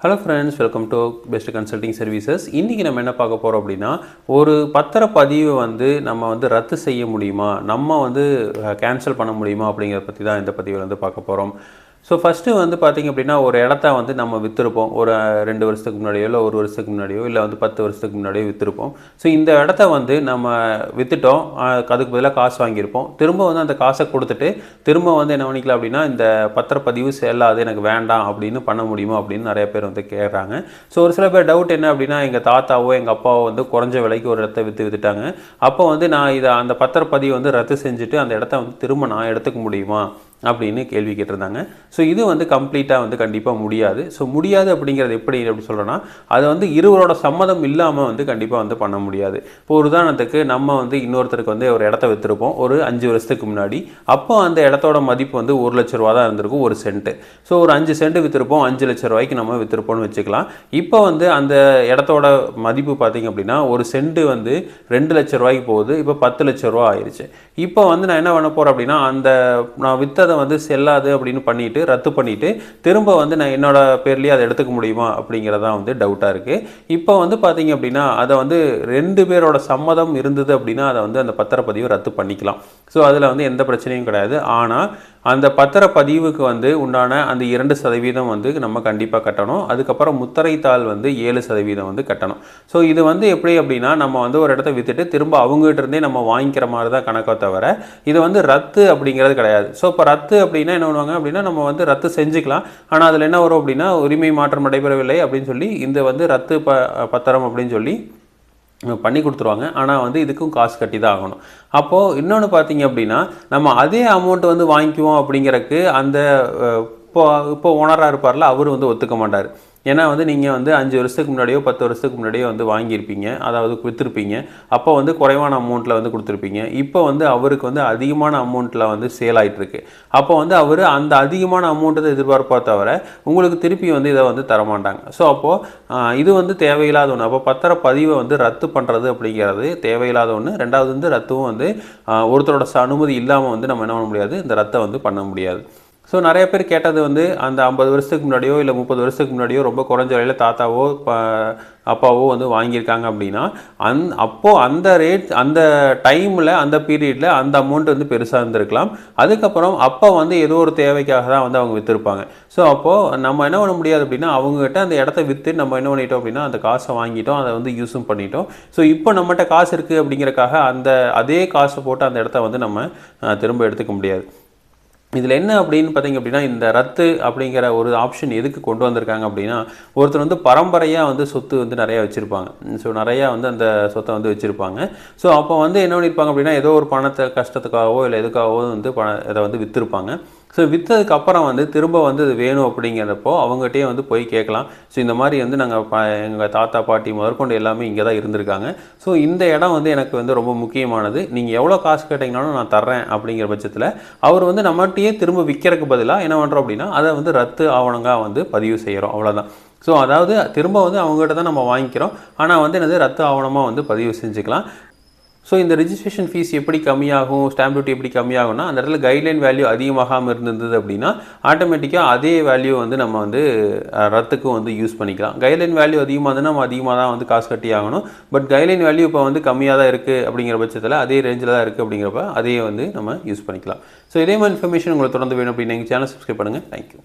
Hello friends welcome to best consulting services இன்றைக்கி நம்ம என்ன பார்க்க போகிறோம் அப்படின்னா ஒரு பத்திர பதிவை வந்து நம்ம வந்து ரத்து செய்ய முடியுமா? நம்ம வந்து கேன்சல் பண்ண முடியுமா அப்படிங்கிறத பற்றி தான் இந்த பதிவில் வந்து பார்க்க போகிறோம் ஸோ ஃபஸ்ட்டு வந்து பார்த்திங்க அப்படின்னா ஒரு இடத்த வந்து நம்ம விற்றுருப்போம் ஒரு ரெண்டு வருஷத்துக்கு முன்னாடியோ இல்லை ஒரு வருஷத்துக்கு முன்னாடியோ இல்லை வந்து பத்து வருஷத்துக்கு முன்னாடியோ விற்றுருப்போம் ஸோ இந்த இடத்த வந்து நம்ம விற்றுட்டோம் அதுக்கு பதிலாக காசு வாங்கியிருப்போம். திரும்ப வந்து அந்த காசை கொடுத்துட்டு திரும்ப வந்து என்ன பண்ணிக்கலாம் அப்படின்னா இந்த பத்திரப்பதிவு செல்லாது எனக்கு வேண்டாம் அப்படின்னு பண்ண முடியுமா அப்படின்னு நிறைய பேர் வந்து கேட்குறாங்க ஸோ ஒரு சில பேர் டவுட் என்ன அப்படின்னா எங்கள் தாத்தாவோ எங்கள் அப்பாவோ வந்து குறைஞ்ச விலைக்கு ஒரு இடத்த விற்று விற்றுட்டாங்க அப்போ வந்து நான் இதை அந்த பத்திரப்பதிவு வந்து ரத்து செஞ்சுட்டு அந்த இடத்த வந்து திரும்ப நான் எடுத்துக்க முடியுமா? அப்படின்னு கேள்வி கேட்டிருந்தாங்க. ஸோ இது வந்து கம்ப்ளீட்டாக வந்து கண்டிப்பாக முடியாது. ஸோ முடியாது அப்படிங்கிறது எப்படி அப்படி சொல்கிறேன்னா அது வந்து இருவரோட சம்மதம் இல்லாமல் வந்து கண்டிப்பாக வந்து பண்ண முடியாது. இப்போ ஒரு உதாரணத்துக்கு நம்ம வந்து இன்னொருத்தருக்கு வந்து ஒரு இடத்த விற்றுருப்போம் ஒரு அஞ்சு வருஷத்துக்கு முன்னாடி. அப்போ அந்த இடத்தோட மதிப்பு வந்து ஒரு லட்ச ரூபா தான் இருந்திருக்கும் ஒரு சென்ட்டு ஸோ ஒரு அஞ்சு சென்ட் விற்றுருப்போம் அஞ்சு லட்ச ரூபாய்க்கு நம்ம விற்றுருப்போம்னு வச்சுக்கலாம். இப்போ வந்து அந்த இடத்தோட மதிப்பு பார்த்தீங்க அப்படின்னா ஒரு சென்ட் வந்து ரெண்டு லட்ச ரூபாய்க்கு போகுது. இப்போ பத்து லட்ச ரூபா ஆயிடுச்சு இப்போ வந்து நான் என்ன பண்ண போகிறேன் அப்படின்னா அந்த நான் விற்றதை வந்து செல்லாது அப்படின்னு பண்ணிட்டு ரத்து பண்ணிவிட்டு திரும்ப வந்து நான் என்னோட பேர்லேயே அதை எடுத்துக்க முடியுமா அப்படிங்கிறதான் வந்து டவுட்டாக இருக்குது இப்போ வந்து பார்த்தீங்க அப்படின்னா அதை வந்து ரெண்டு பேரோட சம்மதம் இருந்தது அப்படின்னா அதை வந்து அந்த பத்திரப்பதிவை ரத்து பண்ணிக்கலாம். ஸோ அதில் வந்து எந்த பிரச்சனையும் கிடையாது. ஆனால் அந்த பத்திர பதிவுக்கு வந்து உண்டான அந்த இரண்டு சதவீதம் வந்து நம்ம கண்டிப்பாக கட்டணும். அதுக்கப்புறம் முத்தரைத்தாள் வந்து ஏழு சதவீதம் வந்து கட்டணும். ஸோ இது வந்து எப்படி அப்படின்னா நம்ம வந்து ஒரு இடத்த விற்றுட்டு திரும்ப அவங்ககிட்ட இருந்தே நம்ம வாங்கிக்கிற மாதிரி தான் கணக்கை தவிர இது வந்து ரத்து அப்படிங்கிறது கிடையாது. ஸோ இப்போ ரத்து அப்படின்னா என்ன பண்ணுவாங்க அப்படின்னா நம்ம வந்து ரத்து செஞ்சுக்கலாம். ஆனால் அதில் என்ன வரும் அப்படின்னா உரிமை மாற்றம் நடைபெறவில்லை அப்படின்னு சொல்லி இந்த வந்து ரத்து ப பத்திரம் அப்படின்னு சொல்லி பண்ணி கொடுத்துருவாங்க. ஆனால் வந்து இதுக்கும் காசு கட்டி தான் ஆகணும். அப்போது இன்னொன்று பார்த்தீங்க அப்படின்னா நம்ம அதே அமௌண்ட் வந்து வாங்கிக்குவோம் அப்படிங்கிறக்கு அந்த இப்போ இப்போ ஓனராக இருப்பார்ல அவர் வந்து ஒத்துக்க மாட்டார். ஏன்னா வந்து நீங்கள் வந்து அஞ்சு வருஷத்துக்கு முன்னாடியோ பத்து வருஷத்துக்கு முன்னாடியோ வந்து வாங்கியிருப்பீங்க. அதாவது விற்றுருப்பீங்க அப்போ வந்து குறைவான அமௌண்ட்டில் வந்து கொடுத்துருப்பீங்க. இப்போ வந்து அவருக்கு வந்து அதிகமான அமௌண்ட்டில் வந்து சேல் ஆகிட்டுருக்கு அப்போ வந்து அவர் அந்த அதிகமான அமௌண்ட்டை தான் எதிர்பார்ப்பா தவிர உங்களுக்கு திருப்பி வந்து இதை வந்து தரமாட்டாங்க. ஸோ அப்போது இது வந்து தேவையில்லாத ஒன்று அப்போ பத்திர பதிவை வந்து ரத்து பண்ணுறது அப்படிங்கிறது தேவையில்லாத ஒன்று ரெண்டாவது வந்து ரத்துவும் வந்து ஒருத்தரோட ச- அனுமதி இல்லாமல் வந்து நம்ம என்ன பண்ண முடியாது? இந்த ரத்தை வந்து பண்ண முடியாது. ஸோ நிறைய பேர் கேட்டது வந்து அந்த ஐம்பது வருஷத்துக்கு முன்னாடியோ இல்லை முப்பது வருஷத்துக்கு முன்னாடியோ ரொம்ப குறைஞ்ச விலையில் தாத்தாவோ அப்பாவோ வந்து வாங்கியிருக்காங்க அப்படின்னா அந் அப்போது அந்த ரேட் அந்த டைமில் அந்த பீரியடில் அந்த அமௌண்ட் வந்து பெருசாக இருந்திருக்கலாம். அதுக்கப்புறம் அப்போ வந்து ஏதோ ஒரு தேவைக்காக தான் வந்து அவங்க விற்றுருப்பாங்க ஸோ அப்போது நம்ம என்ன பண்ண முடியாது அப்படின்னா அவங்ககிட்ட அந்த இடத்த விற்று நம்ம என்ன பண்ணிட்டோம் அப்படின்னா அந்த காசை வாங்கிட்டோம் அதை வந்து யூஸும் பண்ணிட்டோம். ஸோ இப்போ நம்மகிட்ட காசு இருக்குது அப்படிங்கிறக்காக அந்த அதே காசை போட்டு அந்த இடத்த வந்து நம்ம திரும்ப எடுத்துக்க முடியாது. இதில் என்ன அப்படின்னு பார்த்தீங்க அப்படின்னா இந்த ரத்து அப்படிங்கிற ஒரு ஆப்ஷன் எதுக்கு கொண்டு வந்திருக்காங்க அப்படின்னா ஒருத்தர் வந்து பரம்பரையாக வந்து சொத்து வந்து நிறையா வச்சுருப்பாங்க. ஸோ நிறையா வந்து அந்த சொத்தை வந்து வச்சுருப்பாங்க. ஸோ அப்போ வந்து என்ன பண்ணியிருப்பாங்க அப்படின்னா ஏதோ ஒரு பணத்தை கஷ்டத்துக்காகவோ இல்லை எதுக்காகவோ வந்து பண இதை வந்து விற்றுருப்பாங்க ஸோ விற்றதுக்கு அப்புறம் வந்து திரும்ப வந்து இது வேணும் அப்படிங்கிறப்போ அவங்ககிட்டயே வந்து போய் கேட்கலாம். ஸோ இந்த மாதிரி வந்து நாங்கள் ப எங்கள் தாத்தா பாட்டி முதற்கொண்டு எல்லாமே இங்கே தான் இருந்திருக்காங்க. ஸோ இந்த இடம் வந்து எனக்கு வந்து ரொம்ப முக்கியமானது. நீங்கள் எவ்வளோ காசு கேட்டிங்கனாலும் நான் தர்றேன் அப்படிங்கிற பட்சத்தில் அவர் வந்து நம்மகிட்டயே திரும்ப விற்கிறதுக்கு பதிலாக என்ன பண்ணுறோம் அப்படின்னா அதை வந்து ரத்து ஆவணங்காக வந்து பதிவு செய்கிறோம் அவ்வளோதான் ஸோ அதாவது திரும்ப வந்து அவங்ககிட்ட தான் நம்ம வாங்கிக்கிறோம். ஆனால் வந்து என்னது? ரத்து ஆவணமாக வந்து பதிவு செஞ்சுக்கலாம். ஸோ இந்த ரிஜிஸ்ட்ரேஷன் ஃபீஸ் எப்படி கம்மியாகும் ஸ்டாம்ப் டியூட்டி எப்படி கம்மியாகும்னா அந்த இடத்துல கைட்லைன் வேல்யூ அதிகமாகாமல் இருந்தது அப்படின்னா ஆட்டோமேட்டிக்காக அதே வேல்யூ வந்து நம்ம வந்து ரத்துக்கும் வந்து யூஸ் பண்ணிக்கலாம். கைட்லைன் வேல்யூ அதிகமாக இருந்தால் நம்ம அதிகமாக தான் வந்து காசு கட்டி ஆகணும். பட் கைட்லைன் வேல்யூ இப்போ வந்து கம்மியாக தான் இருக்குது அப்படிங்கிற பட்சத்தில் அதே ரேஞ்சில் தான் இருக்குது அப்படிங்கிறப்ப அதையே வந்து நம்ம யூஸ் பண்ணிக்கலாம். ஸோ இதே மாதிரி இன்ஃபர்மேஷன் உங்களுக்கு தொடர்ந்து வேணும் அப்படின்னு எங்கள் சேனல் சப்ஸ்கிரைப் பண்ணுங்கள் தேங்க்யூ